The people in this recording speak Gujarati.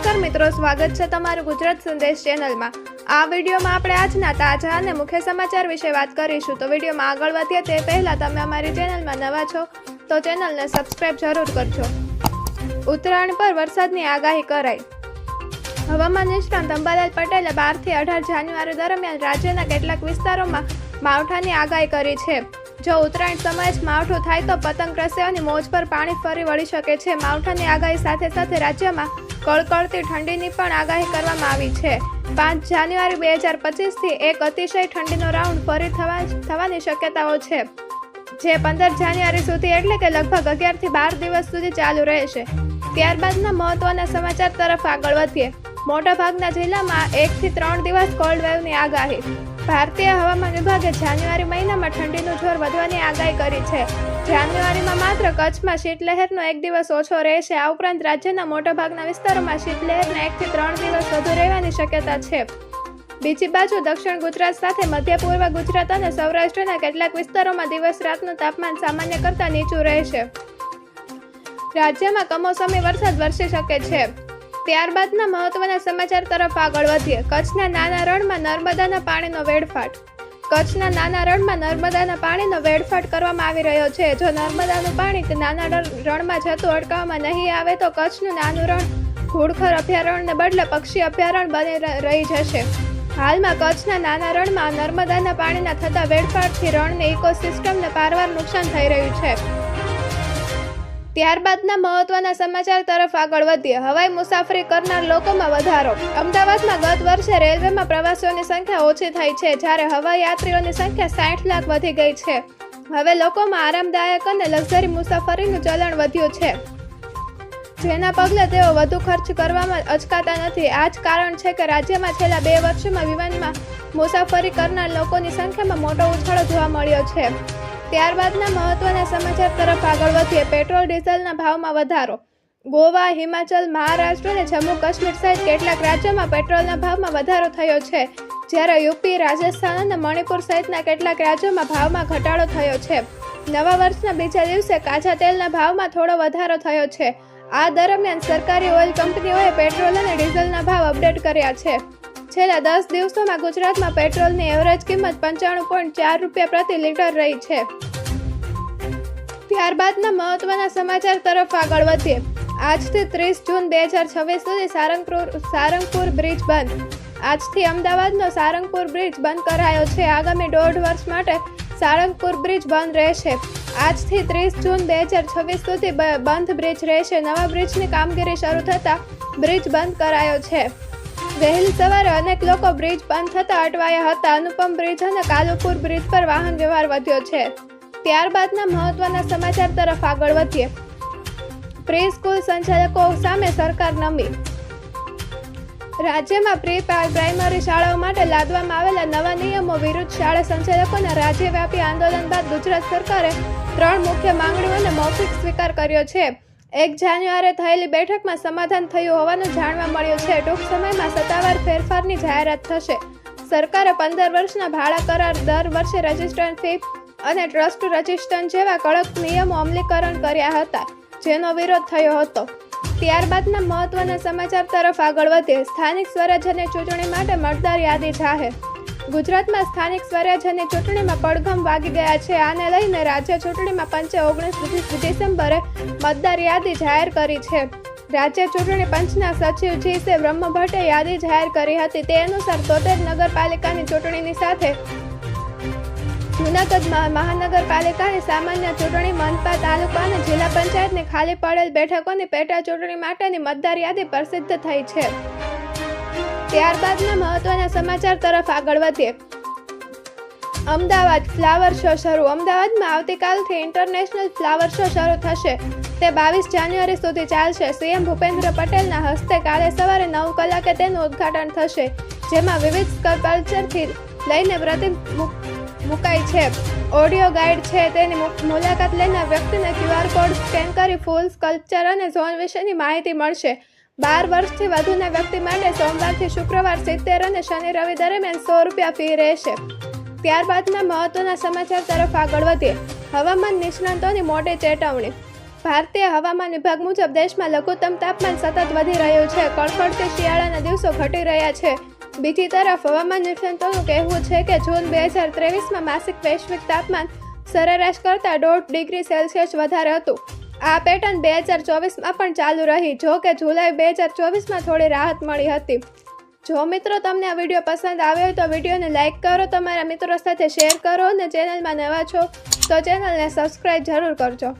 નમસ્કાર મિત્રો, સ્વાગત છે તમારું ગુજરાત સંદેશ ચેનલમાં. આ વિડીયોમાં આપણે આજના તાજા અને મુખ્ય સમાચાર વિશે વાત કરીશું. તો વિડીયોમાં આગળ વધીએ તે પહેલાં તમે અમારી ચેનલમાં નવા છો, તો ચેનલને સબસ્ક્રાઇબ જરૂર કરજો. ઉત્તરાયણ પર વરસાદની આગાહી કરાઈ. હવામાન નિષ્ણાંત અંબાલાલ પટેલે બારથી અઢાર જાન્યુઆરી દરમિયાન રાજ્યના કેટલાક વિસ્તારોમાં માવઠાની આગાહી કરી છે. જો ઉત્તરાયણ સમયે જ માવઠું થાય તો પતંગ રસિયાઓની મોજ પર પાણી ફરી વળી શકે છે. માવઠાની આગાહી સાથે સાથે રાજ્યમાં કળકળતી ઠંડીની પણ આગાહી કરવામાં આવી છે. પાંચ જાન્યુઆરી બે હજાર પચીસથી એક અતિશય ઠંડીનો રાઉન્ડ ફરી થવા થવાની શક્યતાઓ છે. જે પંદર જાન્યુઆરી સુધી એટલે કે લગભગ અગિયારથી બાર દિવસ સુધી ચાલુ રહેશે. ત્યારબાદના મહત્વના સમાચાર તરફ આગળ વધીએ. મોટાભાગના જિલ્લામાં એકથી ત્રણ દિવસ કોલ્ડ વેવની આગાહી. ભારતીય હવામાન વિભાગે જાન્યુઆરી મહિનામાં ઠંડીનું જોર વધવાની આગાહી કરી છે. જાન્યુઆરીમાં માત્ર કચ્છમાં શીતલહેરનો એક દિવસ ઓછો રહેશે. આ ઉપરાંત રાજ્યના મોટાભાગના વિસ્તારોમાં શીતલહેરના એકથી ત્રણ દિવસ વધુ રહેવાની શક્યતા છે. બીજી બાજુ દક્ષિણ ગુજરાત સાથે મધ્ય પૂર્વ ગુજરાત અને સૌરાષ્ટ્રના કેટલાક વિસ્તારોમાં દિવસ રાતનું તાપમાન સામાન્ય કરતાં નીચું રહેશે. રાજ્યમાં કમોસમી વરસાદ વરસી શકે છે. ત્યારબાદના મહત્વના સમાચાર તરફ આગળ વધીએ. કચ્છના નાના રણમાં નર્મદાના પાણીનો વેડફાટ. કચ્છના નાના રણમાં નર્મદાના પાણીનો વેડફાટ કરવામાં આવી રહ્યો છે. જો નર્મદાનું પાણી તે નાના રણ- રણમાં જતું અટકાવવામાં નહીં આવે તો કચ્છનું નાનું રણ ઘુડખર અભયારણ્યને બદલે પક્ષી અભયારણ્ય બની રહી જશે. હાલમાં કચ્છના નાના રણમાં નર્મદાના પાણીના થતા વેડફાટથી રણની ઇકોસિસ્ટમને પારવાર નુકસાન થઈ રહ્યું છે. ત્યારબાદના મહત્વના સમાચાર તરફ આગળ વધીએ. હવાઈ મુસાફરી કરનાર લોકોમાં વધારો. અમદાવાદમાં ગત વર્ષે રેલવેમાં પ્રવાસીઓની સંખ્યા ઓછી થઈ છે, જ્યારે હવાઈ યાત્રીઓની સંખ્યા સાઠ લાખ વધી ગઈ છે. હવે લોકોમાં આરામદાયક અને લક્ઝરી મુસાફરીનું ચલણ વધ્યું છે. જેના પગલે તેઓ વધુ ખર્ચ કરવામાં અચકાતા નથી. આ જ કારણ છે કે રાજ્યમાં છેલ્લા બે વર્ષમાં વિમાનમાં મુસાફરી કરનાર લોકોની સંખ્યામાં મોટો ઉછાળો જોવા મળ્યો છે. ત્યારબાદના મહત્વના સમાચાર તરફ આગળ વધીએ. પેટ્રોલ, ડીઝલના ભાવમાં વધારો. ગોવા, હિમાચલ, મહારાષ્ટ્ર અને જમ્મુ કાશ્મીર સહિત કેટલાક રાજ્યોમાં પેટ્રોલના ભાવમાં વધારો થયો છે. જ્યારે યુપી, રાજસ્થાન અને મણિપુર સહિતના કેટલાક રાજ્યોમાં ભાવમાં ઘટાડો થયો છે. નવા વર્ષના બીજા દિવસે કાચા તેલના ભાવમાં થોડો વધારો થયો છે. આ દરમિયાન સરકારી ઓઇલ કંપનીઓએ પેટ્રોલ અને ડીઝલના ભાવ અપડેટ કર્યા છે. છેલ્લા દસ દિવસોમાં ગુજરાતમાં પેટ્રોલની એવરેજ કિંમત પંચાણું પોઈન્ટ ચાર રૂપિયા પ્રતિ લીટર રહી છે. ત્યારબાદના મહત્વના સમાચાર તરફ આગળ વધીએ. આજથી ત્રીસ જૂન બે હજાર છવ્વીસ સુધી સારંગપુર સારંગપુર બ્રિજ બંધ. આજથી અમદાવાદનો સારંગપુર બ્રિજ બંધ કરાયો છે. આગામી દોઢ વર્ષ માટે સારંગપુર બ્રિજ બંધ રહેશે. આજથી ત્રીસ જૂન બે હજાર છવ્વીસ સુધી બંધ બ્રિજ રહેશે. નવા બ્રિજની કામગીરી શરૂ થતાં બ્રિજ બંધ કરાયો છે. વહેલી સવારે અનેક લોકો બ્રિજ બંધ થતા અટવાયા હતા. અનુપમ બ્રિજ અને કાલુપુર બ્રિજ પર વાહન વ્યવહાર વધ્યો છે. ત્યારબાદના મહત્વના સમાચાર તરફ આગળ વધીએ. પ્રી સ્કૂલ સંચાલકો સામે સરકાર નમી. રાજ્યમાં પ્રી પ્રાઇમરી શાળાઓ માટે લાદવામાં આવેલા નવા નિયમો વિરુદ્ધ શાળા સંચાલકોના રાજ્યવ્યાપી આંદોલન બાદ ગુજરાત સરકારે ત્રણ મુખ્ય માંગણીઓને મૌખિક સ્વીકાર કર્યો છે. એક જાન્યુઆરે થયેલી બેઠકમાં સમાધાન થયું હોવાનું જાણવા મળ્યું છે. ટૂંક સમયમાં સત્તાવાર ફેરફારની જાહેરાત થશે. સરકારે પંદર વર્ષના ભાડા કરાર દર વર્ષે રજિસ્ટ્રેશન ફી અને ટ્રસ્ટ રજિસ્ટ્રેશન જેવા કડક નિયમો અમલીકરણ કર્યા હતા, જેનો વિરોધ થયો હતો. ત્યારબાદના મહત્વના સમાચાર તરફ આગળ વધીએ. સ્થાનિક સ્વરાજ્યની ચૂંટણી માટે મતદાર યાદી જાહેર ગુજરાતમાં સ્થાનિક સ્વરાજ્યની ચૂંટણીમાં પડઘમ વાગી ગયા છે. આને લઈને રાજ્ય ચૂંટણીમાં પંચે ઓગણીસ ડિસેમ્બરે મતદાર યાદી જાહેર કરી છે. રાજ્ય ચૂંટણી પંચના સચિવ જી સે બ્રહ્મભટ્ટે યાદી જાહેર કરી હતી. તે અનુસાર તોતેર નગરપાલિકાની ચૂંટણીની સાથે જૂનાગઢ મહાનગરપાલિકાની સામાન્ય ચૂંટણી મનપા તાલુકા અને જિલ્લા પંચાયતની ખાલી પડેલ બેઠકોની પેટા ચૂંટણી માટેની મતદાર યાદી પ્રસિદ્ધ થઈ છે. ત્યારબાદના મહત્વના સમાચાર તરફ આગળ વધીએ. અમદાવાદ ફ્લાવર શો શરૂ. અમદાવાદમાં આવતીકાલથી ઇન્ટરનેશનલ ફ્લાવર શો શરૂ થશે. તે બાવીસ જાન્યુઆરી સુધી ચાલશે. સીએમ ભૂપેન્દ્ર પટેલના હસ્તે કાલે સવારે નવ કલાકે તેનું ઉદ્ઘાટન થશે, જેમાં વિવિધ સ્કલ્પચરથી લઈને પ્રતિમ મુકાઈ છે. ઓડિયો ગાઈડ છે. તેની મુલાકાત લઈને વ્યક્તિને ક્યુઆર કોડ સ્કેન કરી ફૂલ સ્કલ્પચર અને ઝોન વિશેની માહિતી મળશે. બાર વર્ષથી વધુના વ્યક્તિ માટે સોમવારથી શુક્રવાર સિત્તેર અને શનિ રવિ દરમિયાન સો રૂપિયા ફી રહેશે. ત્યારબાદના મહત્વના સમાચાર તરફ આગળ વધીએ. હવામાન નિષ્ણાંતોની મોટી ચેતવણી. ભારતીય હવામાન વિભાગ મુજબ દેશમાં લઘુત્તમ તાપમાન સતત વધી રહ્યું છે. કડકડતી શિયાળાના દિવસો ઘટી રહ્યા છે. બીજી તરફ હવામાન નિષ્ણાંતોનું કહેવું છે કે જૂન બે હજાર ત્રેવીસમાં માસિક વૈશ્વિક તાપમાન સરેરાશ કરતાં દોઢ ડિગ્રી સેલ્સિયસ વધારે હતું. આ પેટર્ન બે હજાર ચોવીસમાં પણ ચાલુ રહી, જો કે જુલાઈ બે હજાર ચોવીસમાં થોડી રાહત મળી હતી. જો મિત્રો તમને આ વીડિયો પસંદ આવ્યો હોય તો વિડીયોને લાઇક કરો, તમારા મિત્રો સાથે શેર કરો અને ચેનલમાં નવા છો તો ચેનલને સબસ્ક્રાઈબ જરૂર કરજો.